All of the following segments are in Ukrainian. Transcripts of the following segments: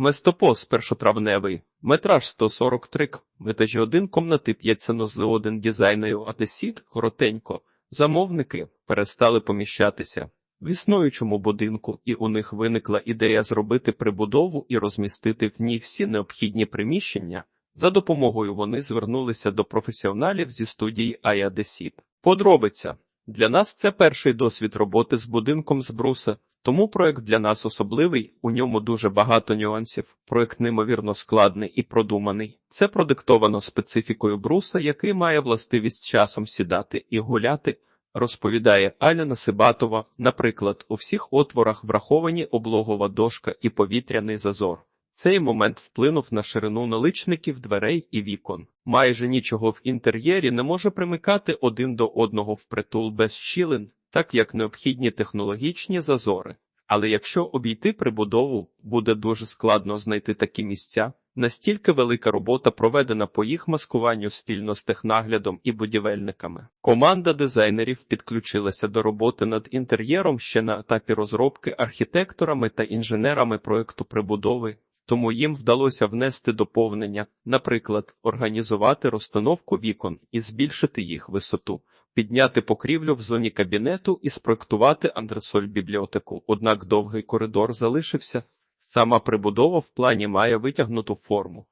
Местопос першотравневий, метраж 143 к, етажі 1 комнати 5 санузли 1 дизайною Адесіт, коротенько. Замовники перестали поміщатися в існуючому будинку, і у них виникла ідея зробити прибудову і розмістити в ній всі необхідні приміщення. За допомогою вони звернулися до професіоналів зі студії Аядесіт. Подробиця. Для нас це перший досвід роботи з будинком з бруса, тому проект для нас особливий, у ньому дуже багато нюансів. Проект неймовірно складний і продуманий. Це продиктовано специфікою бруса, який має властивість часом сідати і гуляти. Розповідає Аляна Сибатова, наприклад, у всіх отворах враховані облогова дошка і повітряний зазор. Цей момент вплинув на ширину наличників дверей і вікон. Майже нічого в інтер'єрі не може примикати один до одного впритул без щілин, так як необхідні технологічні зазори. Але якщо обійти прибудову, буде дуже складно знайти такі місця. Настільки велика робота проведена по їх маскуванню спільно з технаглядом і будівельниками. Команда дизайнерів підключилася до роботи над інтер'єром ще на етапі розробки архітекторами та інженерами проекту прибудови, тому їм вдалося внести доповнення, наприклад, організувати розстановку вікон і збільшити їх висоту, підняти покрівлю в зоні кабінету і спроектувати андресоль бібліотеку. Однак довгий коридор залишився. Сама прибудова в плані має витягнуту форму.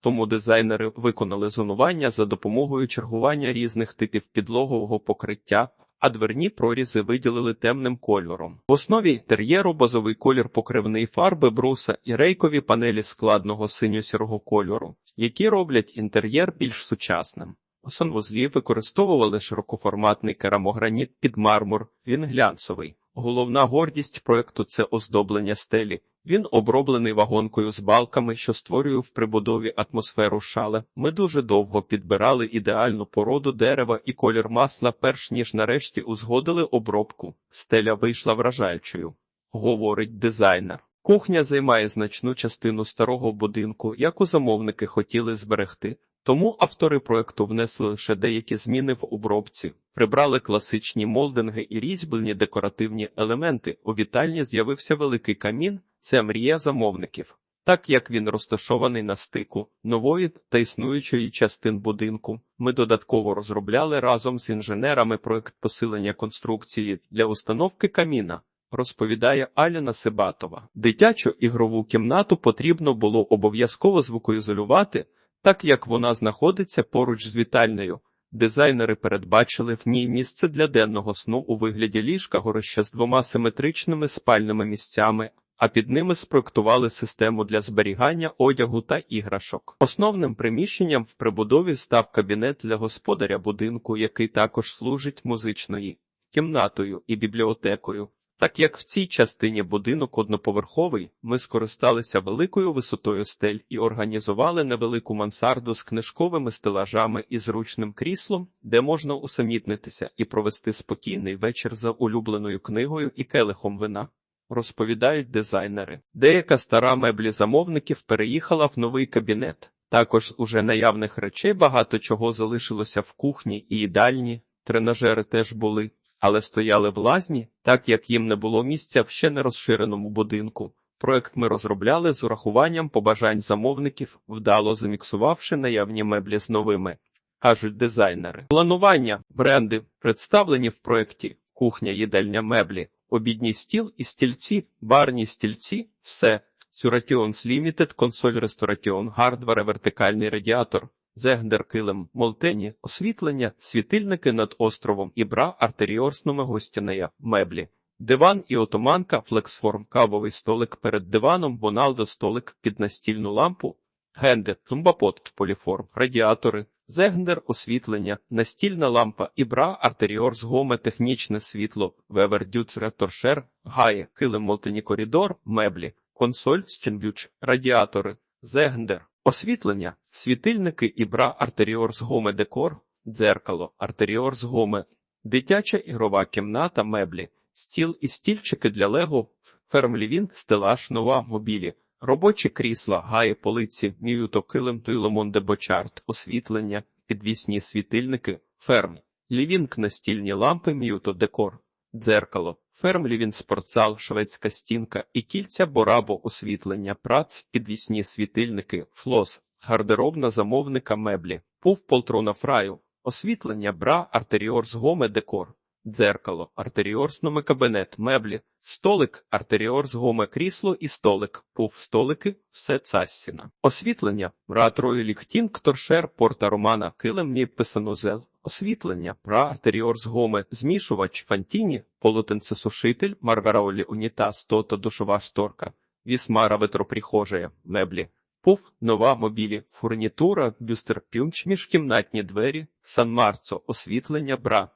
Тому дизайнери виконали зонування за допомогою чергування різних типів підлогового покриття, а дверні прорізи виділили темним кольором. В основі інтер'єру базовий колір покривної фарби бруса і рейкові панелі складного синьо-сірого кольору, які роблять інтер'єр більш сучасним. Санвузлі використовували широкоформатний керамограніт під мармур, він глянцевий. Головна гордість проекту це оздоблення стелі. Він оброблений вагонкою з балками, що створює в прибудові атмосферу шале. Ми дуже довго підбирали ідеальну породу дерева і колір масла, перш ніж нарешті узгодили обробку. Стеля вийшла вражаючою, говорить дизайнер. Кухня займає значну частину старого будинку, яку замовники хотіли зберегти. Тому автори проекту внесли лише деякі зміни в обробці, прибрали класичні молдинги і різьблені декоративні елементи. У вітальні з'явився великий камін. Це мрія замовників. Так як він розташований на стику нової та існуючої частин будинку, ми додатково розробляли разом з інженерами проект посилення конструкції для установки каміна. Розповідає Аляна Сибатова. Дитячу ігрову кімнату потрібно було обов'язково звукоізолювати, так як вона знаходиться поруч з вітальнею. Дизайнери передбачили в ній місце для денного сну у вигляді ліжка горища з двома симетричними спальними місцями, а під ними спроектували систему для зберігання одягу та іграшок. Основним приміщенням в прибудові став кабінет для господаря будинку, який також служить музичною кімнатою і бібліотекою. Так як в цій частині будинок одноповерховий, ми скористалися великою висотою стель і організували невелику мансарду з книжковими стелажами і зручним кріслом, де можна усамітнитися і провести спокійний вечір за улюбленою книгою і келихом вина. Розповідають дизайнери. Деяка стара меблі замовників переїхала в новий кабінет. Також з уже наявних речей багато чого залишилося в кухні і їдальні, тренажери теж були але стояли в лазні, так як їм не було місця в ще не розширеному будинку. Проект ми розробляли з урахуванням побажань замовників, вдало заміксувавши наявні меблі з новими, кажуть дизайнери. Планування, бренди представлені в проєкті кухня, їдальня меблі, обідній стіл і стільці, барні стільці, все. Surations Limited, консоль Restoration Hardware, вертикальний радіатор, Зегдер килим, молтені, освітлення, світильники над островом і бра артеріорсними гостяneя, меблі, диван і отоманка, флексформ, кавовий столик перед диваном, Боналдо столик під настільну лампу, генде, тумбапот, поліформ, радіатори, зегндер, освітлення, настільна лампа, ібра, артеріорс, гоме, технічне світло, вевер, дюц, реторшер, гає, килим, молтені коридор, меблі, консоль, стінбюч, радіатори, зегндер. Освітлення, світильники і бра артеріорс гоме декор, дзеркало, артеріорс гоме, дитяча ігрова кімната, меблі, стіл і стільчики для лего, фермлівін, стелаж, нова мобілі, робочі крісла, гаї, полиці, міюто, килим, туйломон дебочарт, освітлення, підвісні світильники, ферм, лівінг, настільні лампи, міюто, декор, дзеркало, Фермлівін спортзал, шведська стінка і кільця Борабо освітлення, прац, підвісні світильники, флос, гардеробна замовника меблі, пуф полтрона фраю, освітлення бра, артеріорс гоме декор, дзеркало, артеріорс номе кабінет, меблі, столик, артеріорс гоме крісло і столик, пуф столики, все цассіна. Освітлення, бра трою ліхтінг, торшер, порта романа, килим мі писанозел, освітлення, бра артеріорс гоме, змішувач, фантіні, полотенцесушитель, маргараолі унітаз, тота душова шторка, вісмара ветроприхожая, меблі, Пуф, нова мобілі, фурнітура, бюстер пюнч, міжкімнатні двері, Сан-Марцо, освітлення бра,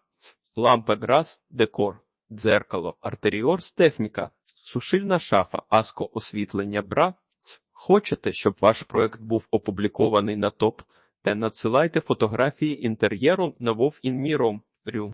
лампа грас, декор, дзеркало, артеріорс, техніка, сушильна шафа, аско, освітлення бра. Хочете, щоб ваш проект був опублікований на топ? Те надсилайте фотографії інтер'єру на Вов Інміром. Рю.